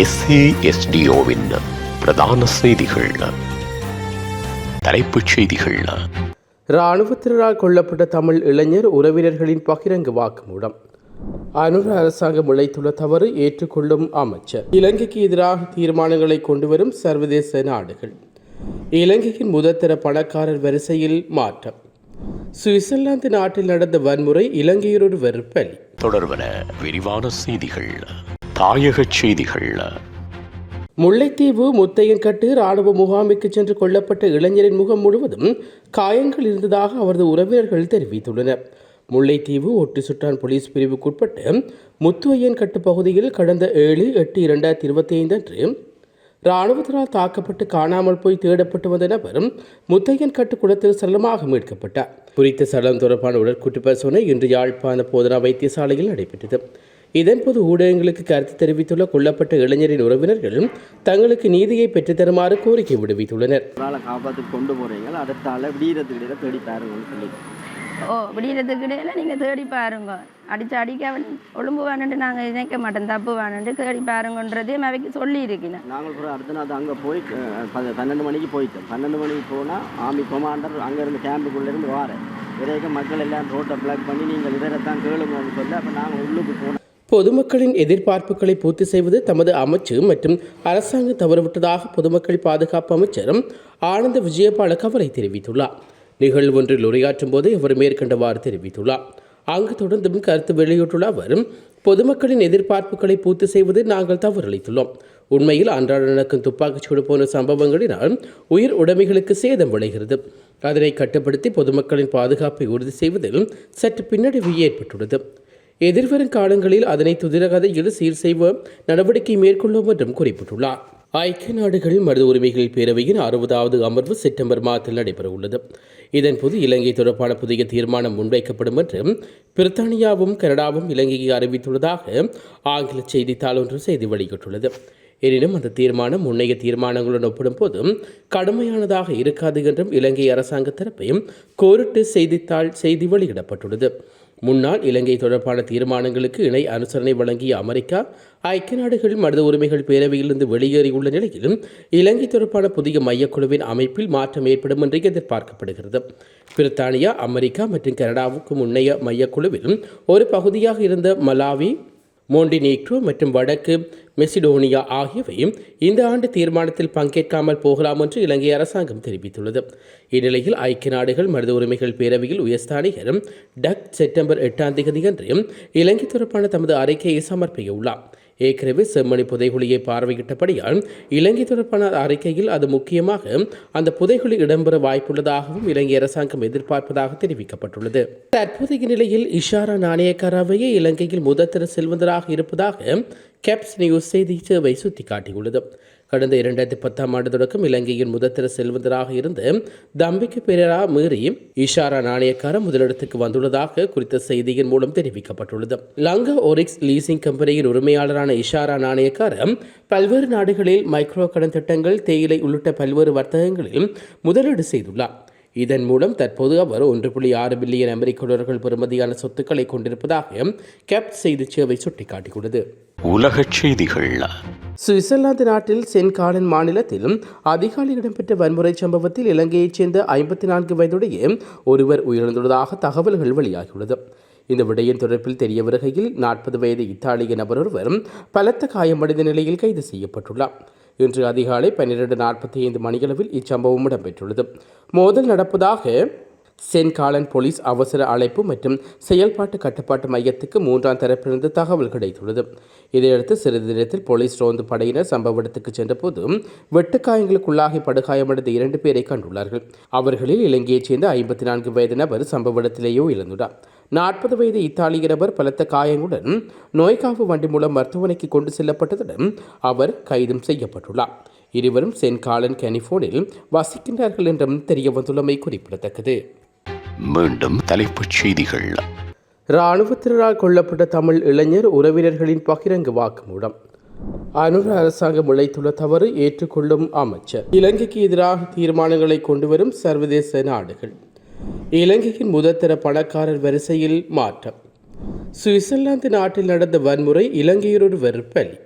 எஸ்ஏஎஸ்டிஓவின் பிரதான செய்திகள். தலைப்புச் செய்திகள். இராணுவத்தினரால் கொல்லப்பட்ட தமிழ் இளைஞர் உறவினர்களின் பகிரங்க வாக்குமூலம். அனுர அரசாங்கம் இழைத்துள்ள தவறு ஏற்றுக்கொள்ளும் அமைச்சர். இலங்கைக்கு எதிராக தீர்மானங்களை கொண்டுவரும் சர்வதேச நாடுகள். இலங்கையின் முதற்தர பணக்காரர் வரிசையில் மாற்றம். சுவிட்சர்லாந்து நாட்டில் நடந்த வன்முறை இலங்கையர் ஒரு வெறுப்பலி. தொடர்பன விரிவான செய்திகள். தாயகச் செய்திகள் முல்லைத்தீவு முத்தையன்கட்டு ராணுவ முகாமிற்கு சென்று கொல்லப்பட்ட இளைஞரின் முகம் முழுவதும் காயங்கள் இருந்ததாக அவரது உறவினர்கள் தெரிவித்துள்ளனர். முல்லைத்தீவு ஒட்டு சுட்டான் போலீஸ் பிரிவுக்குட்பட்ட முத்துவையன்கட்டு பகுதியில் கடந்த ஏழு எட்டு இரண்டாயிரத்தி இருபத்தி ஐந்து அன்று இராணுவத்தினால் தாக்கப்பட்டு காணாமல் போய் தேடப்பட்டு வந்த நபர் முத்தையன் கட்டு குளத்தில் சடலமாக மீட்கப்பட்டார். குறித்த சடலம் தொடர்பான உடற்கூட்டு பரிசோதனை இன்று யாழ்ப்பாண போதனா வைத்தியசாலையில் நடைபெற்றது. இதன்போது ஊடகங்களுக்கு கருத்து தெரிவித்துள்ள கொல்லப்பட்ட இளைஞரின் உறவினர்கள் தங்களுக்கு நீதியை பெற்றுத்தருமாறு கோரிக்கை விடுவித்துள்ளனர். காப்பாற்றி கொண்டு போகிறீங்க அடுத்த ஆளை விடியறதுக்கு தேடி பாருங்கன்னு சொல்லி. ஓ விடியறதுக்கு இடையில நீங்கள் தேடி பாருங்க. அடிச்சு அடிக்க ஒழும்பு வேணுன்ட்டு நாங்கள் நினைக்க மாட்டோம். தப்பு வேணுன்ட்டு தேடி பாருங்கன்றதையும் அவைக்கு சொல்லி இருக்கிறேன் நாங்கள் அப்புறம் அடுத்த நாள் அங்கே போய் பன்னெண்டு மணிக்கு போயிட்டோம். பன்னெண்டு மணிக்கு போனால் ஆர்மி கொமாண்டர் அங்கேருந்து கேம்புக்குள்ளேருந்து வாரேன். விரைக்க மக்கள் எல்லாம் ரோட்டை பிளாக் பண்ணி நீங்கள் இதரைத்தான் கேளுங்கன்னு சொல்லி அப்போ நாங்கள் உள்ளுக்கு போனோம். பொதுமக்களின் எதிர்பார்ப்புகளை பூர்த்தி செய்வது தமது அமைச்சு மற்றும் அரசாங்கம் தவறுவிட்டதாக பொதுமக்கள் பாதுகாப்பு அமைச்சர் ஆனந்த விஜயபால கவலை தெரிவித்துள்ளார். நிகழ்வு ஒன்றில் உரையாற்றும் போது இவர் மேற்கண்டவாறு தெரிவித்துள்ளார். அங்கு தொடர்ந்தும் கருத்து வெளியிட்டுள்ள அவர் பொதுமக்களின் எதிர்பார்ப்புகளை பூர்த்தி செய்வது நாங்கள் தவறளித்துள்ளோம். உண்மையில் அன்றாட நடக்கும் துப்பாக்கிச்சூடு போன்ற சம்பவங்களினால் உயிர் உடைமைகளுக்கு சேதம் விளைகிறது. அதனை கட்டுப்படுத்தி பொதுமக்களின் பாதுகாப்பை உறுதி செய்வதில் சற்று பின்னடைவு ஏற்பட்டுள்ளது. எதிர்வரும் காலங்களில் அதனை துதிரகதையில் சீர் செய்வ நடவடிக்கை மேற்கொள்ளும் என்றும் குறிப்பிட்டுள்ளார். ஐக்கிய நாடுகள் மனித உரிமைகள் பேரவையின் அறுபதாவது அமர்வு செப்டம்பர் மாதத்தில் நடைபெறவுள்ளது. இதன்போது இலங்கை தொடர்பான புதிய தீர்மானம் முன்வைக்கப்படும் என்று பிரித்தானியாவும் கனடாவும் இலங்கையை அறிவித்துள்ளதாக ஆங்கில செய்தித்தாள் ஒன்று செய்தி வெளியிட்டுள்ளது. எனினும் அந்த தீர்மானம் முன்னைய தீர்மானங்களுடன் ஒப்பிடும்போது கடுமையானதாக இருக்காது என்றும் இலங்கை அரசாங்க தரப்பையும் கோரிட்டு செய்தித்தாள் செய்தி வெளியிடப்பட்டுள்ளது. முன்னாள் இலங்கை தொடர்பான தீர்மானங்களுக்கு இணை அனுசரணை வழங்கிய அமெரிக்கா ஐக்கிய நாடுகள் மனித உரிமைகள் பேரவையிலிருந்து வெளியேறியுள்ள நிலையிலும் இலங்கை தொடர்பான புதிய மையக்குழுவின் அமைப்பில் மாற்றம் ஏற்படும் என்று எதிர்பார்க்கப்படுகிறது. பிரித்தானியா அமெரிக்கா மற்றும் கனடாவுக்கு முன்னைய மையக்குழுவிலும் ஒரு பகுதியாக இருந்த மலாவி மோண்டினீக்ரோ மற்றும் வடக்கு மெசிடோனியா ஆகியவையும் இந்த ஆண்டு தீர்மானத்தில் பங்கேற்காமல் போகலாம் என்று இலங்கை அரசாங்கம் தெரிவித்துள்ளது. இந்நிலையில் ஐக்கிய நாடுகள் மனித உரிமைகள் பேரவையில் உயர்ஸ்தானிகரும் டக் செப்டம்பர் எட்டாம் தேதியன்று இலங்கை தொடர்பான தமது அறிக்கையை சமர்ப்பிக்க உள்ளார் ஏற்கனவே செம்மணி புதைகுழியை பார்வையிட்டபடியால் இலங்கை தொடர்பான அறிக்கையில் அது முக்கியமாக அந்த புதைகுழி இடம்பெற வாய்ப்புள்ளதாகவும் இலங்கை அரசாங்கம் எதிர்பார்ப்பதாக தெரிவிக்கப்பட்டுள்ளது. தற்போதைய நிலையில் இஷாரா நாணயக்காரவையே இலங்கையில் முதற்தர செல்வந்தராக இருப்பதாக கேப்ஸ் நியூஸ் செய்தி சேவை சுட்டிக்காட்டியுள்ளது. கடந்த இரண்டாயிரத்தி பத்தாம் ஆண்டு தொடக்கம் இலங்கையின் முதத்திர செல்வந்தராக இருந்து தம்பிக்கு பெரரா மீறி இஷாரா நாணயக்கார முதலிடத்துக்கு வந்துள்ளதாக குறித்த செய்தியின் மூலம் தெரிவிக்கப்பட்டுள்ளது. லங்கா ஒரிக்ஸ் லீசிங் கம்பெனியின் உரிமையாளரான இஷாரா நாணயக்கார பல்வேறு நாடுகளில் மைக்ரோ கடன் திட்டங்கள் தேயிலை உள்ளிட்ட பல்வேறு வர்த்தகங்களில் முதலீடு செய்துள்ளார். இதன் மூலம் தற்போது அவர் ஒன்று புள்ளி ஆறு பில்லியன் அமெரிக்க டாலர்கள் பெறுமதியான சொத்துக்களை கொண்டிருப்பதாக கேப் செய்தி சேவை சுட்டிக்காட்டியுள்ளது. உலகச் செய்திகள். சுவிட்சர்லாந்து நாட்டில் சென்காலன் மாநிலத்தில் அதிகாலை இடம்பெற்ற வன்முறை சம்பவத்தில் இலங்கையைச் சேர்ந்த ஐம்பத்தி நான்கு வயதுடைய ஒருவர் உயிரிழந்துள்ளதாக தகவல்கள் வெளியாகியுள்ளது. இந்த விடயம் தொடர்பில் தெரிய வருகையில் நாற்பது வயது இத்தாலிய நபர் ஒருவர் பலத்த காயமடைந்த நிலையில் கைது செய்யப்பட்டுள்ளார். இன்று அதிகாலை பன்னிரண்டு நாற்பத்தி ஐந்து மணியளவில் இச்சம்பவம் இடம்பெற்றுள்ளது. மோதல் நடப்பதாக சென்காலன் போலீஸ் அவசர அழைப்பு மற்றும் செயல்பாட்டு கட்டுப்பாட்டு மையத்துக்கு மூன்றாம் தரப்பிலிருந்து தகவல் கிடைத்துள்ளது. இதையடுத்து சிறிது நேரத்தில் போலீஸ் ரோந்து படையினர் சம்பவ இடத்துக்கு சென்றபோது வெட்டுக்காயங்களுக்குள்ளாகி படுகாயமடைந்த இரண்டு பேரை கண்டுள்ளார்கள். அவர்களில் இலங்கையைச் சேர்ந்த ஐம்பத்தி நான்கு வயது நபர் சம்பவ இடத்திலேயோ இழந்துள்ளார் நாற்பது வயது இத்தாலிய நபர் பலத்த காயங்களுடன் நோய்க்காவு வண்டி மூலம் மருத்துவமனைக்கு கொண்டு செல்லப்பட்டதுடன் அவர் கைதும் செய்யப்பட்டுள்ளார். இருவரும் சென்காலன் கனிஃபோனில் வசிக்கின்றார்கள் என்றும் தெரிய வந்துள்ளமை குறிப்பிடத்தக்கது. மீண்டும் தலைப்புச் செய்திகள். இராணுவத்தினரால் கொல்லப்பட்ட தமிழ் இளைஞர் உறவினர்களின் பகிரங்க வாக்குமூலம். அனுர அரசாங்கம் இழைத்துள்ள தவறு ஏற்றுக்கொள்ளும் அமைச்சர். இலங்கைக்கு எதிராக தீர்மானங்களை கொண்டுவரும் சர்வதேச நாடுகள். இலங்கையின் முதற்தர பணக்காரர் வரிசையில் மாற்றம். சுவிட்சர்லாந்து நாட்டில் நடந்த வன்முறை இலங்கையர் ஒரு வெறுப்பலி.